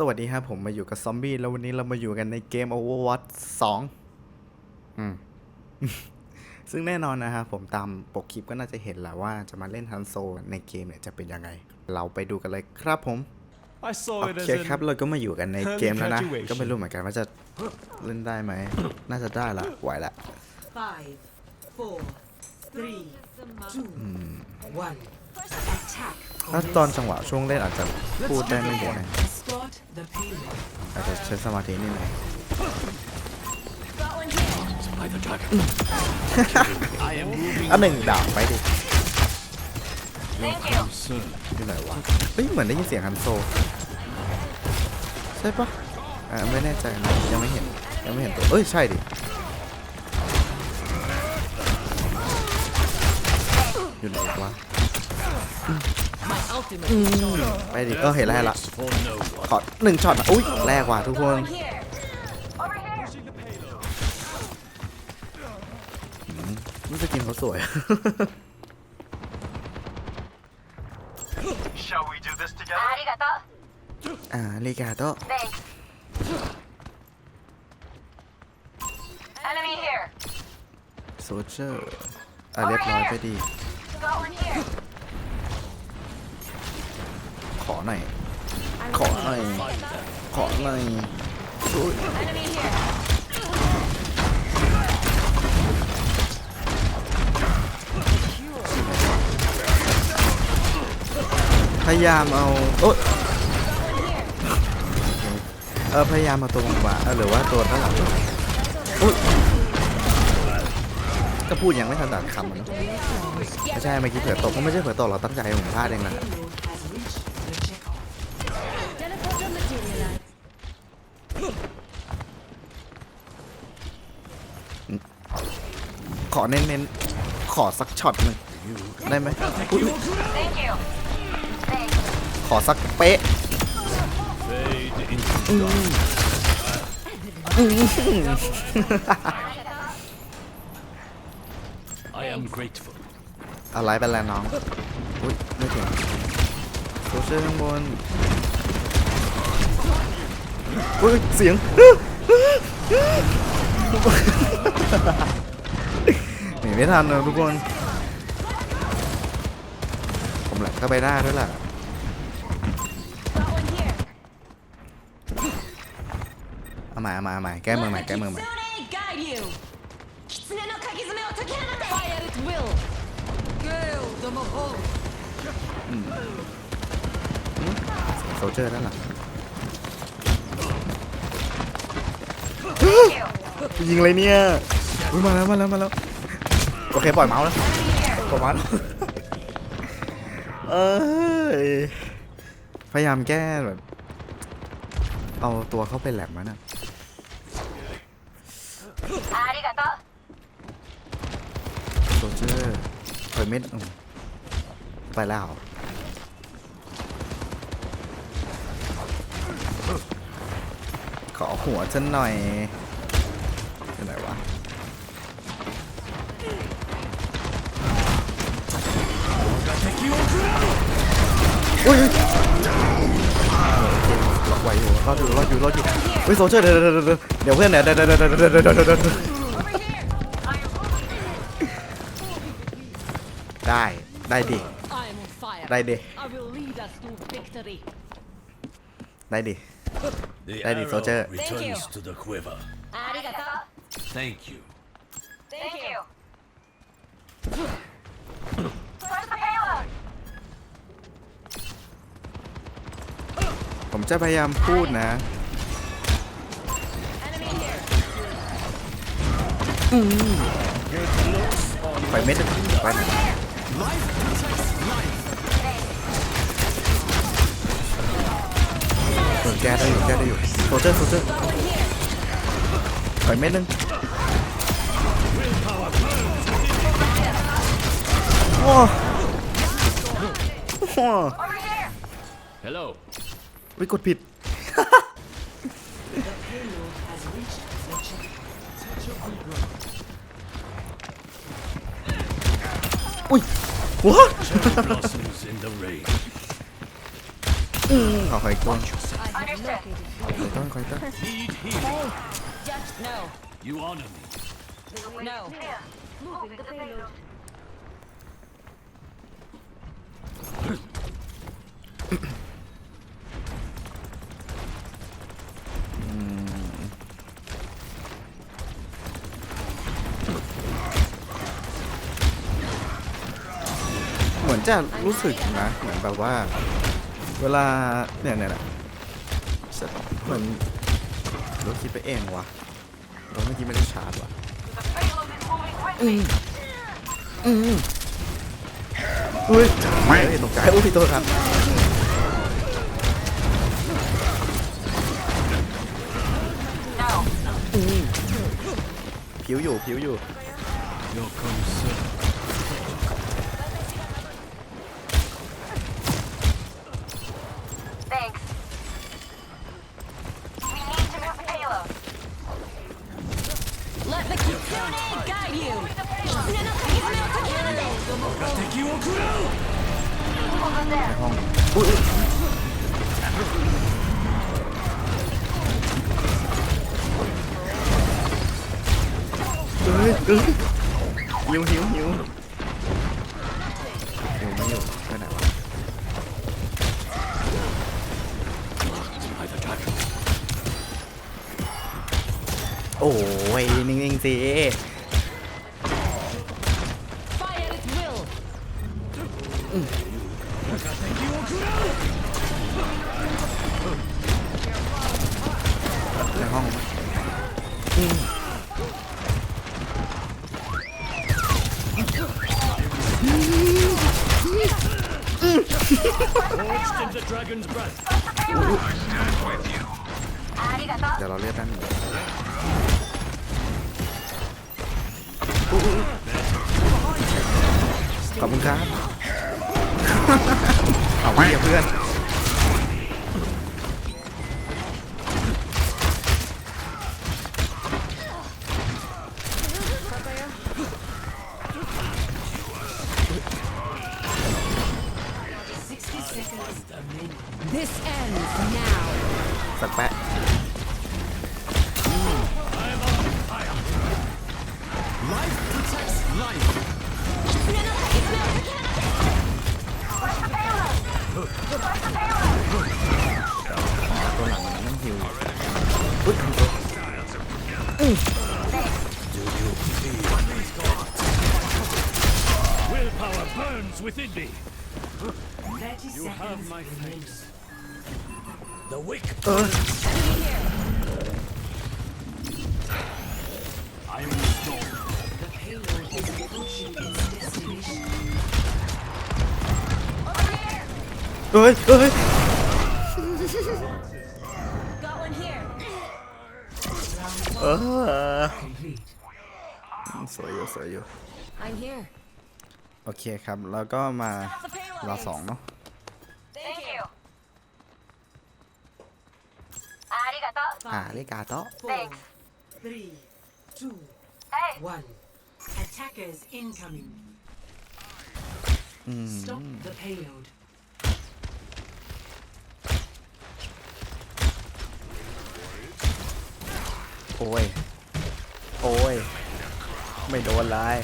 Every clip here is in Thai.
สวัสดีครับผมมาอยู่กับซอมบี้แล้ววันนี้เรามาอยู่กันในเกม Overwatch 2 อืม ซึ่งแน่นอนนะครับผมตามปกคลิปก็น่าจะเห็นแหละว่าจะมาเล่นฮันโซในเกมเนี่ยจะเป็นยังไง เราไปดูกันเลยครับผม I saw โอ it เค as ครับ an เราก็มาอยู่กันในเกมแล้วนะ Congratulations ก็ไม่รู้เหมือนกันว่าจะเล่นได้ไหม น่าจะได้ละไหวละ Five, four, three, two, one. Attack. ถ้าตอนจังหวะช่วงเล่นอาจจะพูดได้ไม่เยอะนะ Spot the payload. อาจจะใช้สมาธินิดหนึง อันหนึ่งดาบไปดิอยู่ไหนวะเฮ้ยเหมือนได้ยินเสียงฮันโซ ใช่ปะอ่าไม่แน่ใจนะยังไม่เห็นยังไม่เห็นตัว เอ้ย ใช่ดิอยู่ไหนวะอืมไปดิเออเห็นแล้วเห็นละขอหนึ่งช็อตนะอุ้ยแรกว่ะทุกคน นี่สกินเขาสวย Shall we do this together? ありがとう อ่าลีกาโต Thanks Enemy here โซเชอร์อ่ะเรียบร้อยไปดี Got one here ขอหน่อย ขอหน่อย ขอหน่อยอุ๊ย Enemy here พยายามเอาโอ๊ยเออพยายามเอาตัวบางๆเออหรือว่าตัวด้านหลังอุ๊ยก็พูดยังไม่ทันตัดคำนะไม่ใช่เมื่อกี้เผื่อตกก็ไม่ใช่เผื่อตกเราตั้งใจผมพลาดเองนะขอเน้นๆขอสักช็อตหนึ่งได้ไหม ขอสักเป๊ะ fade into dark. I am grateful. อะไรเป็นแล้วน้อง อุ้ยไม่ถึงโซเชียลข้างบนอุ้ยเสียงหนีไม่ทันนะทุกคน ผมแหลกเข้าไปได้ด้วยล่ะ Got one here เอาใหม่เอาใหม่เอาใหม่แก้มือใหม่แก้มือใหม่ Kitsune guide you. Kitsune no kagizume o takeranate. Fire at will. Gale the Mahal. โซเจอร์ด้านหลัง Thank you ยิงเลยเนี่ยอุ้ยมาแล้วมาแล้วมาแล้วโอเคปล่อยเมาส์แล้วปล่อยเมาส์แล้วเอ้ยพยายามแก้แบบเอาตัวเข้าไปแหลมมันอะ เจอร์ถอยเม็ดไปแล้วขอหัวฉันหน่อยเป็นไหนวะอุ้ยล็อกไว้อยู่รอดอยู่รอดอยู่รอดอยู่เฮ้ยโซเชอร์เดี๋ยวเดี๋ยวเดี๋ยวเดี๋ยวเดี๋ยวเพื่อนเดี๋ยวเดี๋ยวเดี๋ยวเดี๋ยวเดี๋ยว ได้ได้ดิ I am on fire. ได้ดิ I will lead us to victory. ได้ดิ The That is arrow soldier. Thank returns you. to the quiver. อาริกาโต Thank you. thank you Where's the payload ผมจะพยายามพูดนะ enemy here ไปเม็ดไปหนึ่ง เออแก้ได้อยู่แก้ได้อยู่โซเจอร์โซเจอร์ไปเม็ดนึงโอ้ Over here. Hello. วิกดผิด อุ้ยว้า Cherry blossoms in the rain. เอาคอยต้น Understood. คอยต้นคอยต้น Need healing. Just no. You honor me. No. Moving the payload. เหมือน จะรู้สึกนะเหมือนแบบว่า เวลาเนี่ยเนี่ยเนี่ยเสร็จเหมือนราคิดไปเองวะเราเมื่อกี้ไม่ได้ชาร์จวะ The payload is moving quickly. อุ้ยเฮ้ยตกใจอุ้ยโทษครับผิวอยู่ผิวอยู่ ในห้องอุ้ยเอ้ยเอ้ยหิวหิวหิว เดี๋ยวเราเรียกแป๊บนึงขอบคุณครับ เอาไว้เพื่อน This ends now. สักแปะ Life protects life. Kitsune no Kagizune o Takehanade. Where's the payload? Where's the payload? ตัวหลังมันนั่งหิวอุ๊ยทำตัว Willpower burns within me. You have my thanks. The wick เออ I am restored. Over here. เฮ้ยเฮ้ย Got one here. เออสวยอยู่สวยอยู่ I'm here. โอเคครับ แล้วก็มา Stop the payload. รอสองเนาะ อ่าเรียกาโตะ Thanks. Three, two, Hey. one. Attackers incoming. อืม Stop the payload. โอ้ย โอ้ย ไม่โดนเลย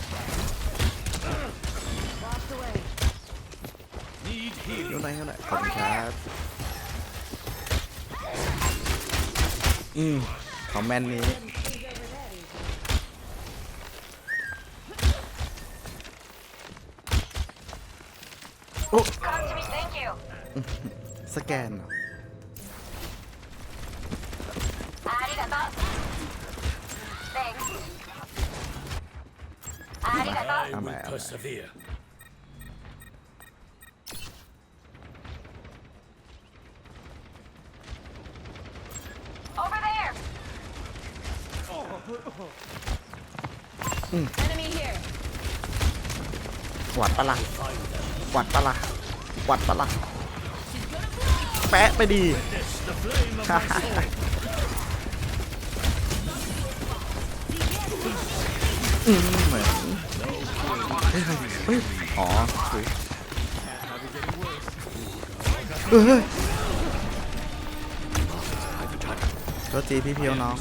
Need healing. เท่าไหร่เท่าไหร่ขอบคุณครับ อืมของแมนนี้ โอ้ Contact, thank you. สแกนเหรอ Arigato. Thanks. Arigato. I will Am I- am I- persevere. Enemy here. หวัดปะล่ะหวัดปะล่ะหวัดปะล่ะแปะไปดี อืมเหมือนเฮ้ยเฮ้ยอ๋อคุยเออตัวจีพี่เพียวน้อง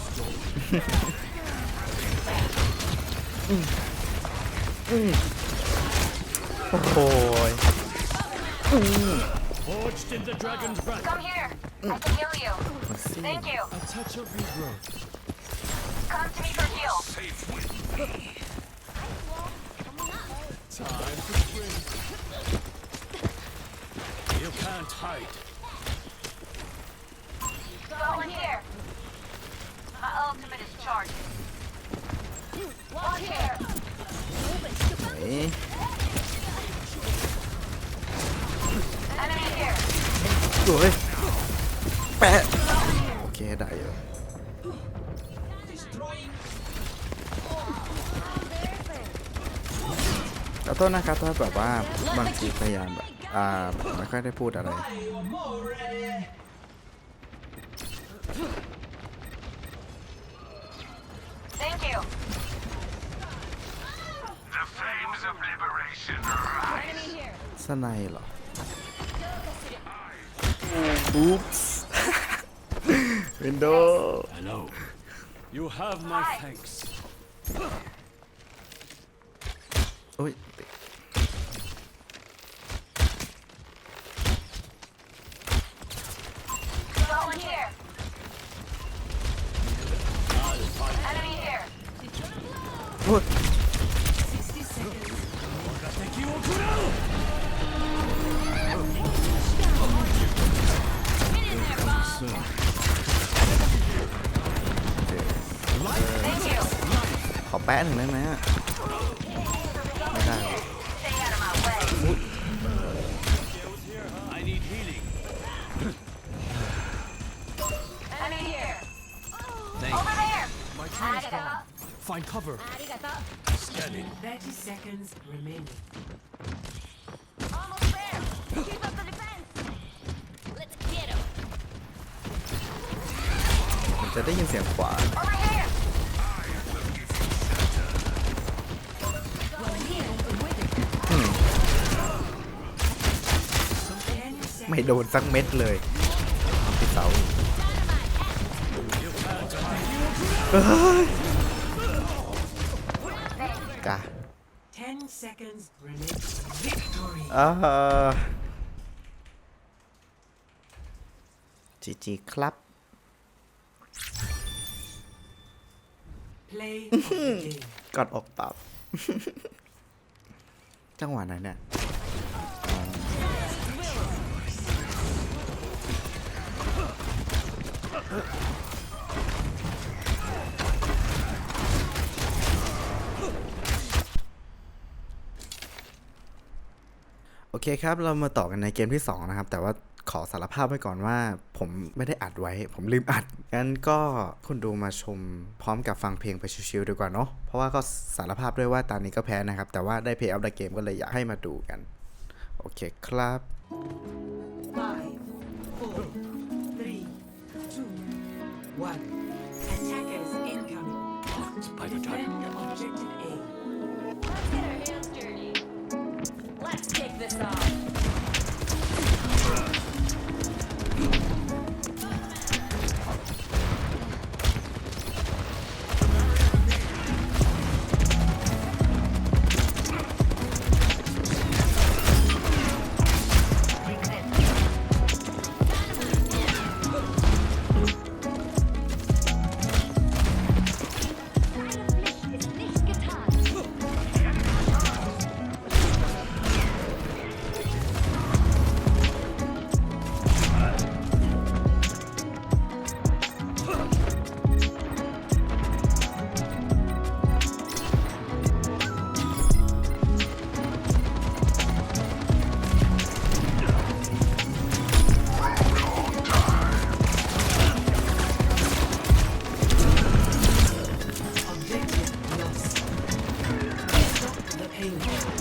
โอ้โหยอืม Forged in the dragon's breath. Come here. I can heal you. มาสิ Thank you. A touch of regrowth. Come to me for heal. Time to spring. You can't hide. Got one here. My ultimate is charged. เฮ้ย Enemy here. สวยแปะโอเคได้อยู่ขอโทษนะครับถ้าแบบว่าบางทีพยายามแบบอ่าไม่ค่อยได้พูดอะไร สไนเหรอ อุ๊ปส์ วินโดว์ Hello. You have my thanks. อุ้ย Got Here. Thank Over there. My tree is Arigato. gone. Find cover. Scanning. 30 seconds remaining. Almost there. Keep up the defense. Let's get him. ผมจะได้ยินเสียงขวา Over here. 10ไม่ seconds. โดนสักเม็ดเลยพี่เสาเอ้ย กะ10 seconds remaining. Victory. อ่าจีจีครับ Play of the game. กอดอกตับ จังหวะไหนเนี่ยอ๋อโอ เคครับ เรามาต่อกันในเกมที่ 2 นะครับ แต่ว่าขอสารภาพไว้ก่อนว่า ผมไม่ได้อัดไว้ ผมลืมอัด งั้นก็คุณดูมาชมพร้อมกับฟังเพลงไปชิวๆดีกว่าเนาะ เพราะว่าก็สารภาพด้วยว่าตอนนี้ก็แพ้นะครับ แต่ว่าได้เพย์ออฟเดอะเกมก็เลยอยากให้มาดูกัน โอเคครับ Five, four, three, two, one. Attackers incoming. By the time. Let's kick this off. angel.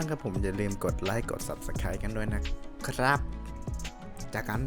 บ้างครับผมอย่าลืมกดไลค์กด Subscribe กันด้วยนะครับ จากกัน